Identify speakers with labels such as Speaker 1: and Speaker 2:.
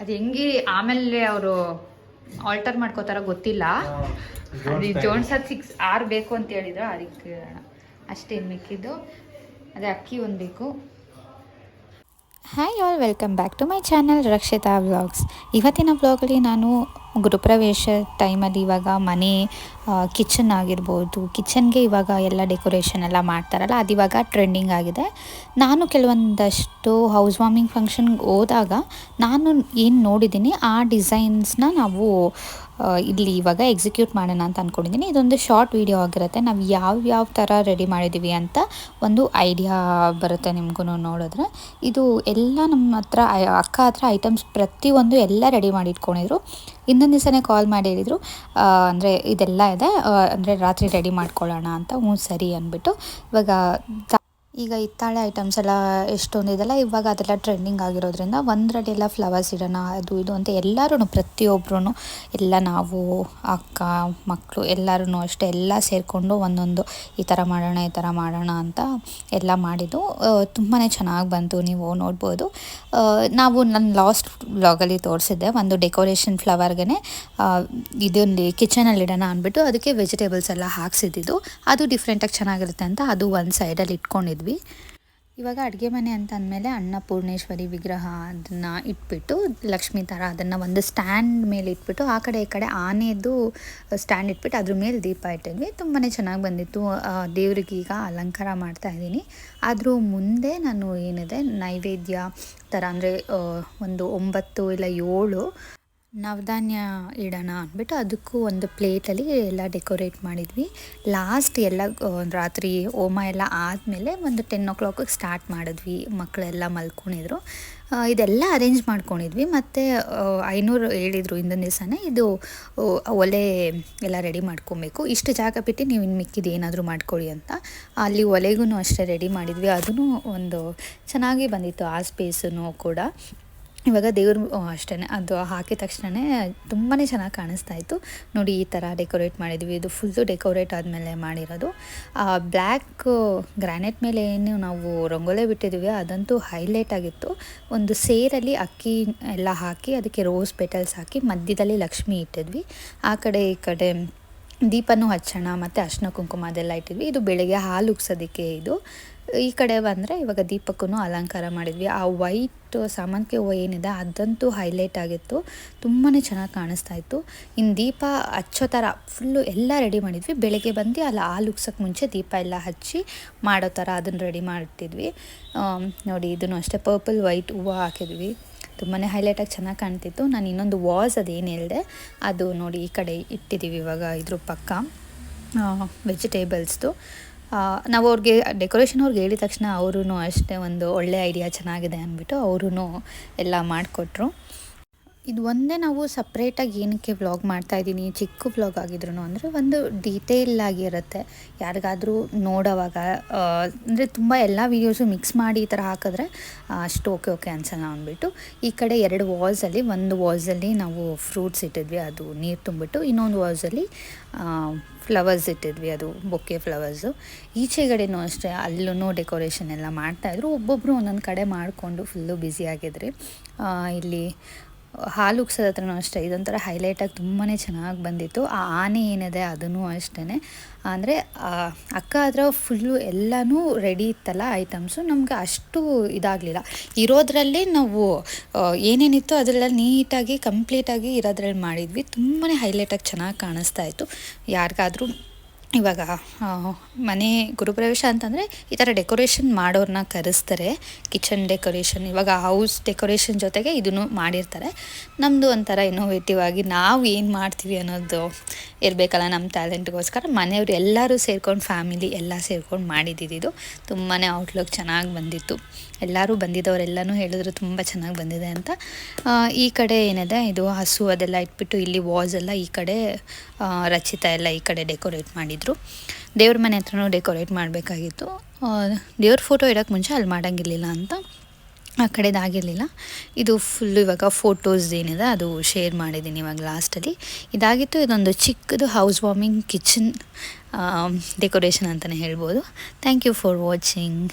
Speaker 1: ಅದು ಹೆಂಗೆ ಆಮೇಲೆ ಅವರು ಆಲ್ಟರ್ ಮಾಡ್ಕೋತಾರ ಗೊತ್ತಿಲ್ಲ. ಅದು ಜೋನ್ಸ್ ಅದು ಸಿಕ್ಸ್ ಆರು ಬೇಕು ಅಂತ ಹೇಳಿದ್ರು ಅದಕ್ಕೆ ಅಷ್ಟೇನು ಮಿಕ್ಕಿದ್ದು. ಅದೇ ಅಕ್ಕಿ ಒಂದ್ ಬೇಕು.
Speaker 2: Hi all welcome back to my channel Rakshita vlogs ಇವತ್ತಿನ ವ್ಲಾಗಲ್ಲಿ ನಾನು ಗೃಹಪ್ರವೇಶ ಟೈಮಲ್ಲಿ ಇವಾಗ ಮನೆ ಕಿಚನ್ ಆಗಿರ್ಬೋದು. ಕಿಚನ್ಗೆ ಇವಾಗ ಎಲ್ಲ ಡೆಕೋರೇಷನ್ ಎಲ್ಲ ಮಾಡ್ತಾರಲ್ಲ, ಅದು ಇವಾಗ ಟ್ರೆಂಡಿಂಗ್ ಆಗಿದೆ. ನಾನು ಕೆಲವೊಂದಷ್ಟು ಹೌಸ್ ವಾರ್ಮಿಂಗ್ ಫಂಕ್ಷನ್ಗೆ ಹೋದಾಗ ನಾನು ಏನು ನೋಡಿದ್ದೀನಿ, ಆ ಡಿಸೈನ್ಸ್ನ ನಾವು ಇಲ್ಲಿ ಇವಾಗ ಎಕ್ಸಿಕ್ಯೂಟ್ ಮಾಡೋಣ ಅಂತ ಅಂದ್ಕೊಂಡಿದ್ದೀನಿ ಇದೊಂದು ಶಾರ್ಟ್ ವೀಡಿಯೋ ಆಗಿರುತ್ತೆ. ನಾವು ಯಾವ ಯಾವ ಥರ ರೆಡಿ ಮಾಡಿದ್ದೀವಿ ಅಂತ ಒಂದು ಐಡಿಯಾ ಬರುತ್ತೆ ನಿಮಗೂ ನೋಡಿದ್ರೆ. ಇದು ಎಲ್ಲ ನಮ್ಮ ಹತ್ರ, ಅಕ್ಕ ಹತ್ರ ಐಟಮ್ಸ್ ಪ್ರತಿಯೊಂದು ಎಲ್ಲ ರೆಡಿ ಮಾಡಿ ಇಟ್ಕೊಂಡಿದ್ರು. ಇನ್ನೊಂದು ದಿವಸನೇ ಕಾಲ್ ಮಾಡಿ ಹೇಳಿದರು. ಅಂದರೆ ಇದೆಲ್ಲ ಇದೆ. ಅಂದರೆ ರಾತ್ರಿ ರೆಡಿ ಮಾಡ್ಕೊಳ್ಳೋಣ ಅಂತ. ಹ್ಞೂ, ಸರಿ ಅಂದ್ಬಿಟ್ಟು. ಇವಾಗ ಈಗ ಹಿತ್ತಾಳೆ ಐಟಮ್ಸ್ ಎಲ್ಲ ಎಷ್ಟೊಂದು ಇದೆಲ್ಲ ಇವಾಗ ಅದೆಲ್ಲ ಟ್ರೆಂಡಿಂಗ್ ಆಗಿರೋದ್ರಿಂದ ಒಂದರಲ್ಲಿ ಎಲ್ಲ ಫ್ಲವರ್ಸ್ ಇಡೋಣ, ಅದು ಇದು ಅಂತ ಎಲ್ಲರೂ ಪ್ರತಿಯೊಬ್ಬರೂ ಎಲ್ಲ ನಾವು, ಅಕ್ಕ ಮಕ್ಕಳು ಎಲ್ಲರೂ ಅಷ್ಟೇ ಎಲ್ಲ ಸೇರಿಕೊಂಡು ಒಂದೊಂದು ಈ ಥರ ಮಾಡೋಣ, ಈ ಥರ ಮಾಡೋಣ ಅಂತ ಎಲ್ಲ ಮಾಡಿದ್ದು. ತುಂಬಾ ಚೆನ್ನಾಗಿ ಬಂತು ನೀವು ನೋಡ್ಬೋದು. ನಾವು ನನ್ನ ಲಾಸ್ಟ್ ಬ್ಲಾಗಲ್ಲಿ ತೋರಿಸಿದ್ದೆ ಒಂದು ಡೆಕೋರೇಷನ್ ಫ್ಲವರ್ಗೆ ಇದೊಂದು ಕಿಚನಲ್ಲಿ ಇಡೋಣ ಅಂದ್ಬಿಟ್ಟು ಅದಕ್ಕೆ ವೆಜಿಟೇಬಲ್ಸ್ ಎಲ್ಲ ಹಾಕ್ಸಿದ್ದು ಅದು ಡಿಫ್ರೆಂಟಾಗಿ ಚೆನ್ನಾಗಿರುತ್ತೆ ಅಂತ ಅದು ಒಂದು ಸೈಡಲ್ಲಿ ಇಟ್ಕೊಂಡಿದ್ವಿ ಇವಾಗ ಅಡುಗೆ ಮನೆ ಅಂತ ಅಂದಮೇಲೆ ಅನ್ನಪೂರ್ಣೇಶ್ವರಿ ವಿಗ್ರಹ ಅದನ್ನು ಇಟ್ಬಿಟ್ಟು, ಲಕ್ಷ್ಮಿ ಥರ ಅದನ್ನು ಒಂದು ಸ್ಟ್ಯಾಂಡ್ ಮೇಲೆ ಇಟ್ಬಿಟ್ಟು, ಆ ಕಡೆ ಈ ಕಡೆ ಆನೆದು ಸ್ಟ್ಯಾಂಡ್ ಇಟ್ಬಿಟ್ಟು ಅದ್ರ ಮೇಲೆ ದೀಪ ಇಟ್ಟಿದ್ವಿ. ತುಂಬಾ ಚೆನ್ನಾಗಿ ಬಂದಿತ್ತು. ದೇವ್ರಿಗೆ ಈಗ ಅಲಂಕಾರ ಮಾಡ್ತಾ ಇದ್ದೀನಿ. ಅದ್ರ ಮುಂದೆ ನಾನು ಏನಿದೆ, ನೈವೇದ್ಯ ಥರ ಅಂದರೆ ಒಂದು ಒಂಬತ್ತು ಇಲ್ಲ ಏಳು ನವಧಾನ್ಯ ಇಡೋಣ ಅಂದ್ಬಿಟ್ಟು ಅದಕ್ಕೂ ಒಂದು ಪ್ಲೇಟಲ್ಲಿ ಎಲ್ಲ ಡೆಕೋರೇಟ್ ಮಾಡಿದ್ವಿ. ಲಾಸ್ಟ್ ಎಲ್ಲ ರಾತ್ರಿ ಹೋಮ ಎಲ್ಲ ಆದಮೇಲೆ ಒಂದು ಟೆನ್ ಓ ಕ್ಲಾಕಿಗೆ ಸ್ಟಾರ್ಟ್ ಮಾಡಿದ್ವಿ. ಮಕ್ಕಳೆಲ್ಲ ಮಲ್ಕೊಂಡಿದ್ರು. ಇದೆಲ್ಲ ಅರೇಂಜ್ ಮಾಡ್ಕೊಂಡಿದ್ವಿ. ಮತ್ತು ಐನೂರು ಹೇಳಿದರು ಹಿಂದಿನ ದಿವಸನೇ ಇದು ಒಲೆ ಎಲ್ಲ ರೆಡಿ ಮಾಡ್ಕೊಬೇಕು. ಇಷ್ಟು ಜಾಗ ಬಿಟ್ಟು ನೀವು ಇನ್ನು ಮಿಕ್ಕಿದ್ದು ಏನಾದರೂ ಮಾಡ್ಕೊಳ್ಳಿ ಅಂತ. ಅಲ್ಲಿ ಒಲೆಗೂ ಅಷ್ಟೇ ರೆಡಿ ಮಾಡಿದ್ವಿ. ಅದೂ ಒಂದು ಚೆನ್ನಾಗಿ ಬಂದಿತ್ತು ಆ ಸ್ಪೇಸೂ ಕೂಡ. ಇವಾಗ ದೇವ್ರು ಅಷ್ಟೇ ಅದು ಹಾಕಿದ ತಕ್ಷಣವೇ ತುಂಬಾ ಚೆನ್ನಾಗಿ ಕಾಣಿಸ್ತಾ ಇತ್ತು. ನೋಡಿ ಈ ಥರ ಡೆಕೋರೇಟ್ ಮಾಡಿದ್ವಿ. ಇದು ಫುಲ್ಲು ಡೆಕೋರೇಟ್ ಆದಮೇಲೆ ಮಾಡಿರೋದು. ಬ್ಲ್ಯಾಕ್ ಗ್ರಾನೈಟ್ ಮೇಲೆ ಏನು ನಾವು ರಂಗೋಲೆ ಬಿಟ್ಟಿದ್ವಿ. ಅದಂತೂ ಹೈಲೈಟ್ ಆಗಿತ್ತು. ಒಂದು ಸೇರಲ್ಲಿ ಅಕ್ಕಿ ಎಲ್ಲ ಹಾಕಿ, ಅದಕ್ಕೆ ರೋಸ್ ಪೆಟಲ್ಸ್ ಹಾಕಿ ಮಧ್ಯದಲ್ಲಿ ಲಕ್ಷ್ಮಿ ಇಟ್ಟಿದ್ವಿ. ಆ ಕಡೆ, ಈ ಕಡೆ ದೀಪನೂ ಹಚ್ಚೋಣ ಮತ್ತು ಅರ್ಶಿನ ಕುಂಕುಮ ಅದೆಲ್ಲ ಇಟ್ಟಿದ್ವಿ. ಇದು ಬೆಳಗ್ಗೆ ಹಾಲು ಉಗ್ಸೋದಕ್ಕೆ ಇದು. ಈ ಕಡೆ ಬಂದರೆ ಇವಾಗ ದೀಪಕ್ಕೂ ಅಲಂಕಾರ ಮಾಡಿದ್ವಿ. ಆ ವೈಟ್ ಸಾಮಂತಿಗೆ ಹೂವು ಏನಿದೆ ಅದಂತೂ ಹೈಲೈಟ್ ಆಗಿತ್ತು. ತುಂಬಾ ಚೆನ್ನಾಗಿ ಕಾಣಿಸ್ತಾ ಇತ್ತು. ಇನ್ನು ದೀಪ ಹಚ್ಚೋ ಥರ ಫುಲ್ಲು ಎಲ್ಲ ರೆಡಿ ಮಾಡಿದ್ವಿ. ಬೆಳಗ್ಗೆ ಬಂದು ಅಲ್ಲಿ ಹಾಲು ಉಗ್ಸೋಕ್ಕೆ ಮುಂಚೆ ದೀಪ ಎಲ್ಲ ಹಚ್ಚಿ ಮಾಡೋ ಥರ ಅದನ್ನು ರೆಡಿ ಮಾಡ್ತಿದ್ವಿ. ನೋಡಿ ಇದನ್ನು ಅಷ್ಟೇ ಪರ್ಪಲ್ ವೈಟ್ ಹೂವು ಹಾಕಿದ್ವಿ. ತುಂಬಾ ಹೈಲೈಟಾಗಿ ಚೆನ್ನಾಗಿ ಕಾಣ್ತಿತ್ತು. ನಾನು ಇನ್ನೊಂದು ವಾಸ್ ಅದೇನು ಹೇಳಿದೆ, ಅದು ನೋಡಿ ಈ ಕಡೆ ಇಟ್ಟಿದ್ದೀವಿ ಇವಾಗ ಇದ್ರ ಪಕ್ಕ. ವೆಜಿಟೇಬಲ್ಸ್ದು ನಾವು ಅವ್ರಿಗೆ ಡೆಕೋರೇಷನ್ ಅವ್ರಿಗೆ ಹೇಳಿದ ತಕ್ಷಣ ಅವರು ಅಷ್ಟೇ ಒಂದು ಒಳ್ಳೆ ಐಡಿಯಾ ಚೆನ್ನಾಗಿದೆ ಅಂದ್ಬಿಟ್ಟು ಅವರು ಎಲ್ಲ ಮಾಡಿಕೊಟ್ರು. ಇದು ಒಂದೇ ನಾವು ಸಪ್ರೇಟಾಗಿ ಏನಕ್ಕೆ ವ್ಲಾಗ್ ಮಾಡ್ತಾ ಇದ್ದೀನಿ, ಚಿಕ್ಕ ವ್ಲಾಗ್ ಆಗಿದ್ರು ಅಂದರೆ ಒಂದು ಡೀಟೇಲ್ ಆಗಿರುತ್ತೆ ಯಾರಿಗಾದರೂ ನೋಡೋವಾಗ ಅಂದರೆ ತುಂಬ ಎಲ್ಲ ವೀಡಿಯೋಸು ಮಿಕ್ಸ್ ಮಾಡಿ ಈ ಥರ ಹಾಕಿದ್ರೆ ಅಷ್ಟು ಓಕೆ ಓಕೆ ಅನ್ಸಲ್ಲ ಅಂದ್ಬಿಟ್ಟು, ಈ ಕಡೆ ಎರಡು ವಾಲ್ಸಲ್ಲಿ ಒಂದು ವಾಲ್ಸಲ್ಲಿ ನಾವು ಫ್ರೂಟ್ಸ್ ಇಟ್ಟಿದ್ವಿ, ಅದು ನೀರು ತುಂಬಿಟ್ಟು, ಇನ್ನೊಂದು ವಾಲ್ಸಲ್ಲಿ ಫ್ಲವರ್ಸ್ ಇಟ್ಟಿದ್ವಿ, ಅದು ಬೊಕ್ಕೆ ಫ್ಲವರ್ಸು ಈಚೆಗಡೆನೂ ಅಷ್ಟೇ ಅಲ್ಲೂ ಡೆಕೋರೇಷನ್ ಎಲ್ಲ ಮಾಡ್ತಾಯಿದ್ರು ಒಬ್ಬೊಬ್ಬರು ಒಂದೊಂದು ಕಡೆ ಮಾಡಿಕೊಂಡು ಫುಲ್ಲು ಬ್ಯುಸಿಯಾಗಿದ್ರಿ ಇಲ್ಲಿ ಹಾಲು ಉಗ್ಸೋದ ಹತ್ರನೂ ಅಷ್ಟೇ, ಇದೊಂಥರ ಹೈಲೈಟಾಗಿ ತುಂಬಾ ಚೆನ್ನಾಗಿ ಬಂದಿತ್ತು. ಆ ಆನೆ ಏನಿದೆ ಅದನ್ನು ಅಷ್ಟೇ ಅಂದರೆ ಅಕ್ಕ ಹತ್ರ ಫುಲ್ಲು ಎಲ್ಲನೂ ರೆಡಿ ಇತ್ತಲ್ಲ ಐಟಮ್ಸು ನಮಗೆ ಅಷ್ಟು ಇದಾಗಲಿಲ್ಲ. ಇರೋದ್ರಲ್ಲೇ ನಾವು ಏನೇನಿತ್ತು ಅದರೆಲ್ಲ ನೀಟಾಗಿ ಕಂಪ್ಲೀಟಾಗಿ ಇರೋದ್ರಲ್ಲಿ ಮಾಡಿದ್ವಿ. ತುಂಬಾ ಹೈಲೈಟಾಗಿ ಚೆನ್ನಾಗಿ ಕಾಣಿಸ್ತಾ ಇತ್ತು. ಯಾರಿಗಾದ್ರೂ ಇವಾಗ ಮನೆ ಗುರುಪ್ರವೇಶ ಅಂತಂದರೆ ಈ ಥರ ಡೆಕೋರೇಷನ್ ಮಾಡೋರನ್ನ ಕರೆಸ್ತಾರೆ. ಕಿಚನ್ ಡೆಕೋರೇಷನ್, ಇವಾಗ ಹೌಸ್ ಡೆಕೋರೇಷನ್ ಜೊತೆಗೆ ಇದನ್ನು ಮಾಡಿರ್ತಾರೆ. ನಮ್ಮದು ಒಂಥರ ಇನ್ನೋವೇಟಿವ್ ಆಗಿ ನಾವು ಏನು ಮಾಡ್ತೀವಿ ಅನ್ನೋದು ಇರಬೇಕಲ್ಲ ನಮ್ಮ ಟ್ಯಾಲೆಂಟ್ಗೋಸ್ಕರ ಮನೆಯವರು ಎಲ್ಲರೂ ಸೇರ್ಕೊಂಡು ಫ್ಯಾಮಿಲಿ ಎಲ್ಲ ಸೇರ್ಕೊಂಡು ಮಾಡಿದ್ದಿದ್ದು ತುಂಬಾ ಔಟ್ಲುಕ್ ಚೆನ್ನಾಗಿ ಬಂದಿತ್ತು. ಎಲ್ಲರೂ ಬಂದಿದ್ದವರೆಲ್ಲನೂ ಹೇಳಿದ್ರು ತುಂಬ ಚೆನ್ನಾಗಿ ಬಂದಿದೆ ಅಂತ. ಈ ಕಡೆ ಏನಿದೆ? ಇದು ಹಸು ಅದೆಲ್ಲ ಇಟ್ಬಿಟ್ಟು ಇಲ್ಲಿ ವಾಸ್ ಎಲ್ಲ ಈ ಕಡೆ ರಚಿತ ಎಲ್ಲ ಈ ಕಡೆ ಡೆಕೋರೇಟ್ ಮಾಡಿದರು. ದೇವ್ರ ಮನೆ ಹತ್ರನೂ ಡೆಕೋರೇಟ್ ಮಾಡಬೇಕಾಗಿತ್ತು. ದೇವ್ರ ಫೋಟೋ ಇಡೋಕ್ಕೆ ಮುಂಚೆ ಅಲ್ಲಿ ಮಾಡೋಂಗಿರಲಿಲ್ಲ ಅಂತ. ಆ ಕಡೆದಾಗಿರಲಿಲ್ಲ ಇದು ಫುಲ್ಲು ಇವಾಗ ಫೋಟೋಸ್ ಏನಿದೆ ಅದು ಶೇರ್ ಮಾಡಿದ್ದೀನಿ ಇವಾಗ ಲಾಸ್ಟಲ್ಲಿ ಇದಾಗಿತ್ತು, ಇದೊಂದು ಚಿಕ್ಕದು ಹೌಸ್ ವಾರ್ಮಿಂಗ್ ಕಿಚನ್ ಡೆಕೋರೇಷನ್ ಅಂತಲೇ ಹೇಳ್ಬೋದು. Thank you for watching